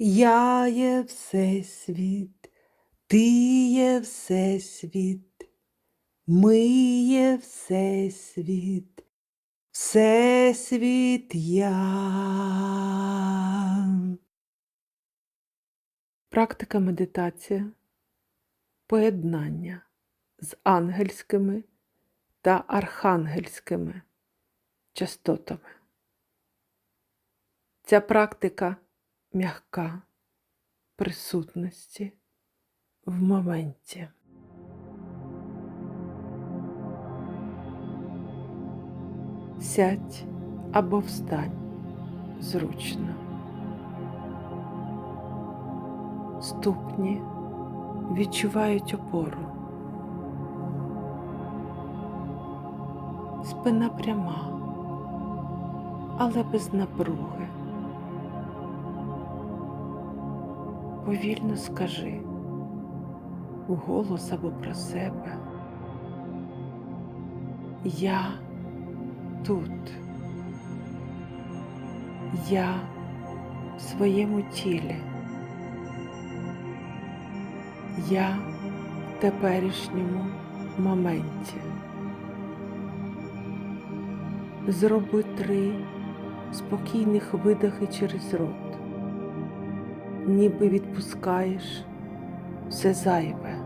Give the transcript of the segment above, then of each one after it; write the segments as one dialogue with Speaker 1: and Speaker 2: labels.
Speaker 1: Я є Всесвіт, ти є Всесвіт, ми є Всесвіт, Всесвіт я. Практика медитація поєднання з ангельськими та архангельськими частотами. Ця практика м'яка присутності в моменті. Сядь або встань зручно. Ступні відчувають опору. Спина пряма, але без напруги. Повільно скажи вголос або про себе. Я тут. Я в своєму тілі. Я в теперішньому моменті. Зроби три спокійних видихи через рот ніби відпускаєш все зайве.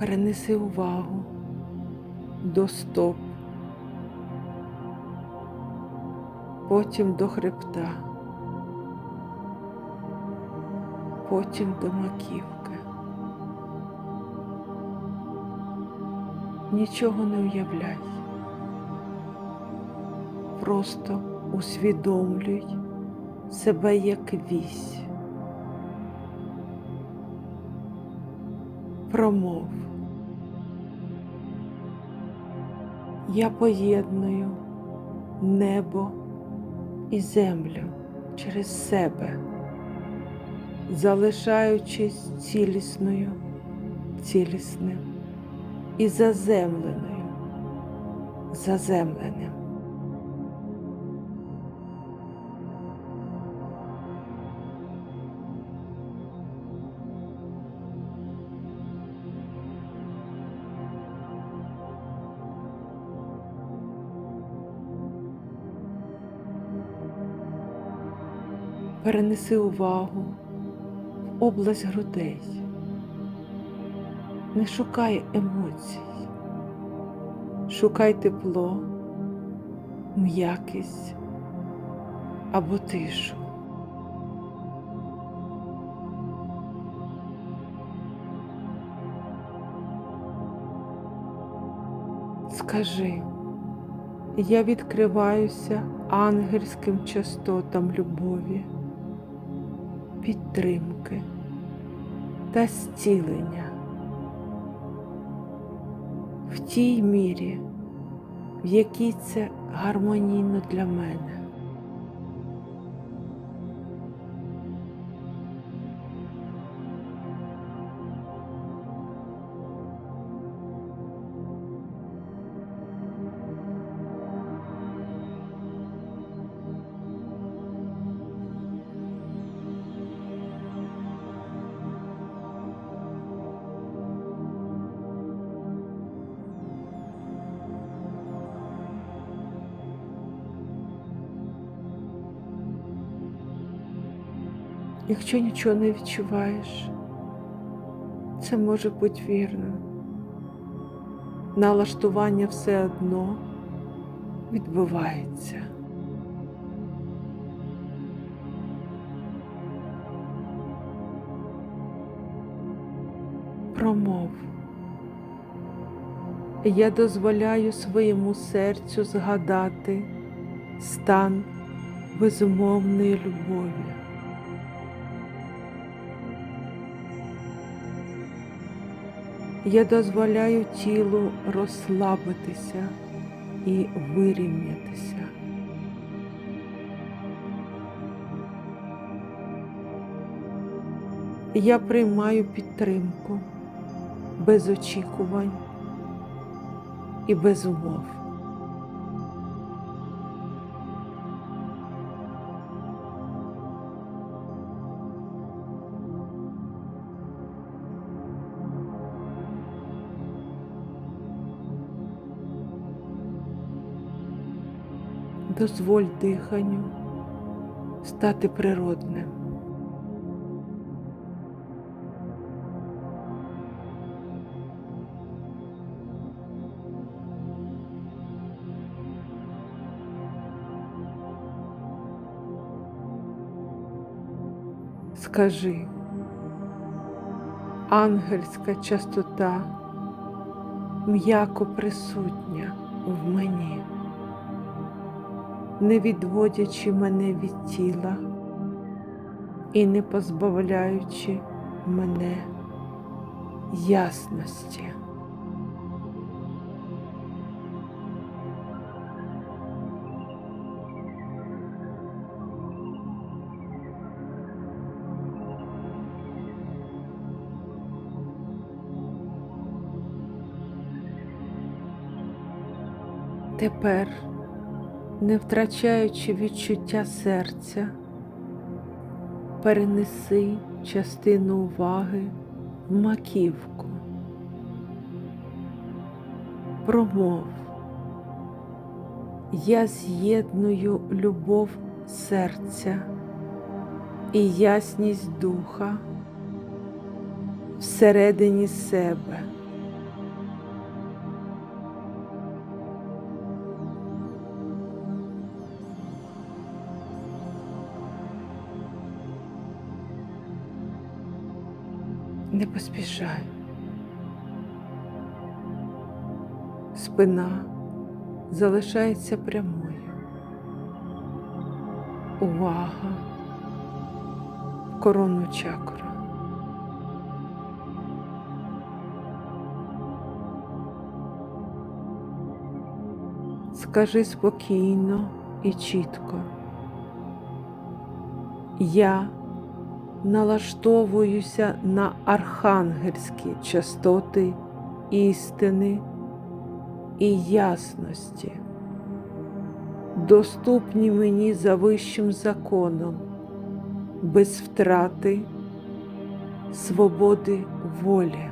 Speaker 1: Перенеси увагу до стоп, потім до хребта, потім до маківки. Нічого не уявляй, просто усвідомлюй себе як вісь. Промов. Я поєдную небо і землю через себе, залишаючись цілісною, цілісним і заземленою, заземленим. Перенеси увагу в область грудей. Не шукай емоцій, шукай тепло, м'якість або тишу. Скажи, я відкриваюся ангельським частотам любові підтримки та зцілення в тій мірі, в якій це гармонійно для мене. Якщо нічого не відчуваєш, це може бути вірно. Налаштування все одно відбувається. Промов. Я дозволяю своєму серцю згадати стан безумовної любові. Я дозволяю тілу розслабитися і вирівнятися. Я приймаю підтримку без очікувань і без умов. Дозволь диханню стати природним. Скажи, ангельська частота м'яко присутня в мені, не відводячи мене від тіла і не позбавляючи мене ясності. Тепер, не втрачаючи відчуття серця, перенеси частину уваги в маківку. Промов. Я з'єдную любов серця і ясність духа всередині себе. Не поспішай. Спина залишається прямою. Увага в коронну чакру. Скажи спокійно і чітко. Я налаштовуюся на архангельські частоти істини і ясності, доступні мені за вищим законом, без втрати свободи волі.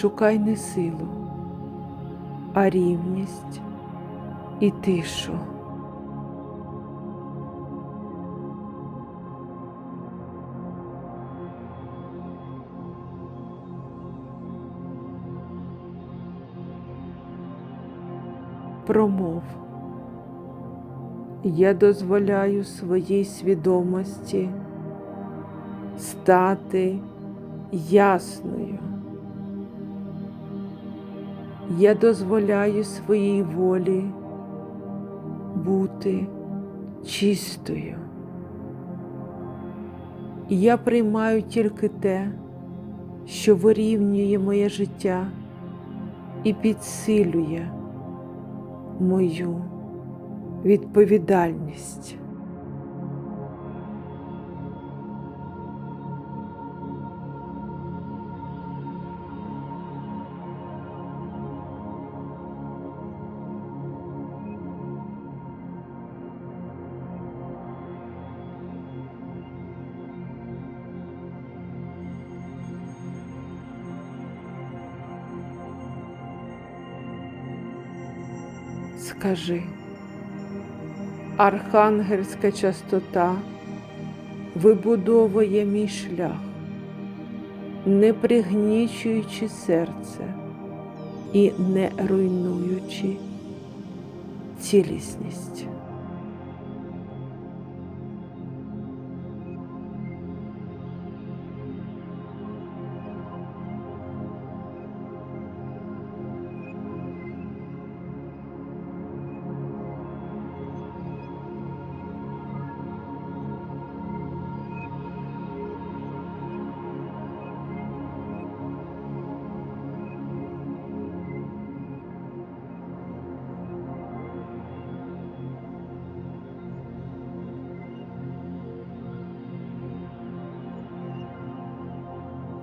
Speaker 1: Шукай не силу, а рівність і тишу. Промов. Я дозволяю своїй свідомості стати ясною. Я дозволяю своїй волі бути чистою. Я приймаю тільки те, що вирівнює моє життя і підсилює мою відповідальність. Скажи, архангельська частота вибудовує мій шлях, не пригнічуючи серце і не руйнуючи цілісність.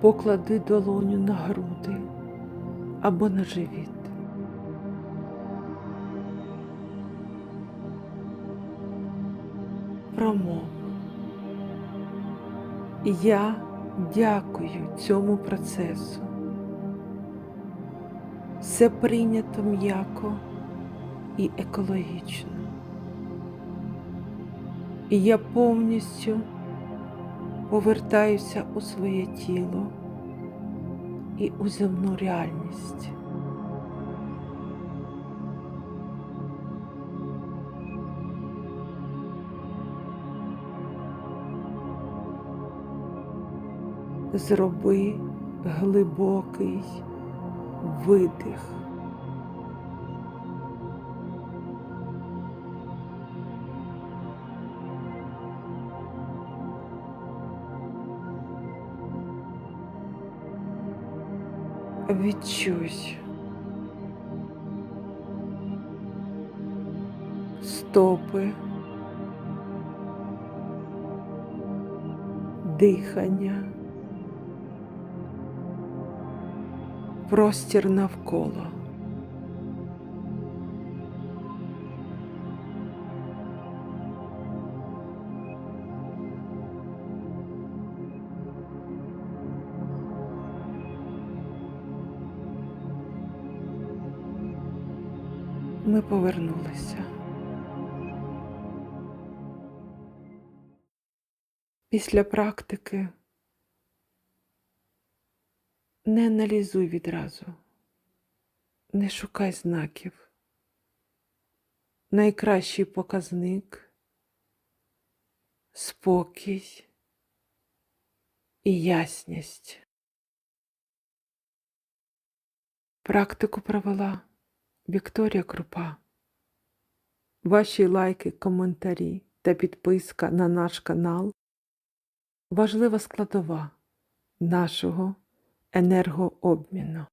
Speaker 1: Поклади долоню на груди або на живіт. Промов. Я дякую цьому процесу. Все прийнято м'яко і екологічно. І я повністю повертаюся у своє тіло і у земну реальність. Зроби глибокий видих. Відчуй стопи, дихання, простір навколо. Ми повернулися. Після практики не аналізуй відразу, не шукай знаків. Найкращий показник спокій і ясність. Практику провела Вікторія Крупа. Ваші лайки, коментарі та підписка на наш канал важлива складова нашого енергообміну.